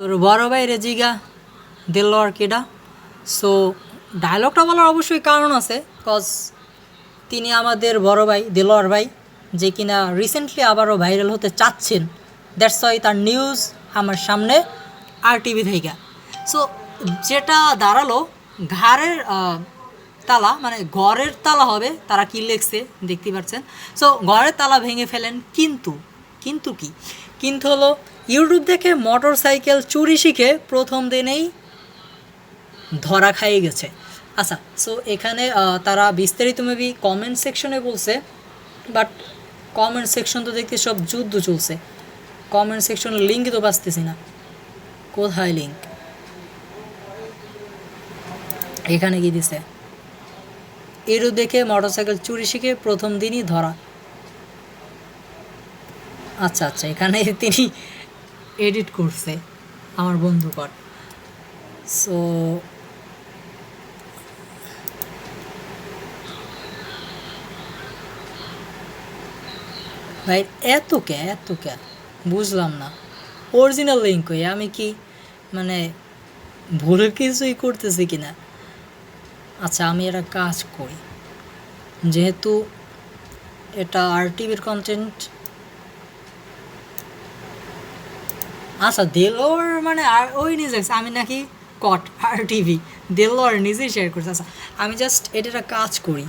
তোর বড় ভাই রেজিগা দিল আর কেডা? সো ডায়লগটা বলার অবশ্যই কারণ আছে কজ তিনি আমাদের বড় ভাই দেলোয়ার ভাই, যে কিনা রিসেন্টলি আবারও ভাইরাল হতে চাচ্ছেন। দ্যাটস ওয়াই তার নিউজ আমার সামনে আর টিভি থেকে। সো যেটা দাঁড়াল, ঘাড়ের তালা মানে ঘরের তালা হবে, তারা কি লেখছে, দেখতে পাচ্ছেন। সো ঘরের তালা ভেঙে ফেলেন, কিন্তু কিন্তু কি? কিন্তু হলো ইউটিউব দেখে মোটর সাইকেল চুরি শিখে প্রথম দিনেই ধরা খাইয়ে গেছে। আচ্ছা সো এখানে তারা বিস্তারিত মেবি কমেন্ট সেকশনে বলছে বাট কমেন্ট সেকশন তো দেখতে সব যুদ্ধ চলছে। কমেন্ট সেকশনের লিঙ্কই তো পাচ্তেছি না। কোথায় লিঙ্ক এখানে কি দিছে? এরও দেখে মোটরসাইকেল চুরি শিখে প্রথম দিনই ধরা। আচ্ছা আচ্ছা এখানে তিনি এডিট করছে আমার বন্ধুকর সো ভাই, এত কে এত কে? বুঝলাম না। অরিজিনাল লিঙ্ক হয়ে আমি কি মানে ভুল কিছুই করতেছি কিনা? আচ্ছা আমি একটা কাজ করি। যেহেতু এটা আর টিভির কন্টেন্ট আচ্ছা দেলোর মানে আর ওই নিজে আমি নাকি কট আর টিভি দেলোর নিজেই শেয়ার করছে। আচ্ছা আমি জাস্ট এটা কাজ করি।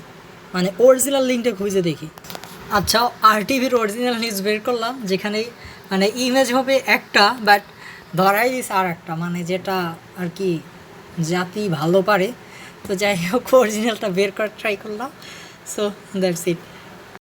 মানে অরিজিনাল লিঙ্কটা খুঁজে দেখি। আচ্ছা আর টিভির অরিজিনাল নিউজ বের করলাম, যেখানে মানে ইমেজ হবে একটা বাট ধরাই দিস আর একটা। মানে যেটা আর কি জাতি ভালো পারে। তো যাই হোক অরিজিনালটা বের করার ট্রাই করলাম। So that's it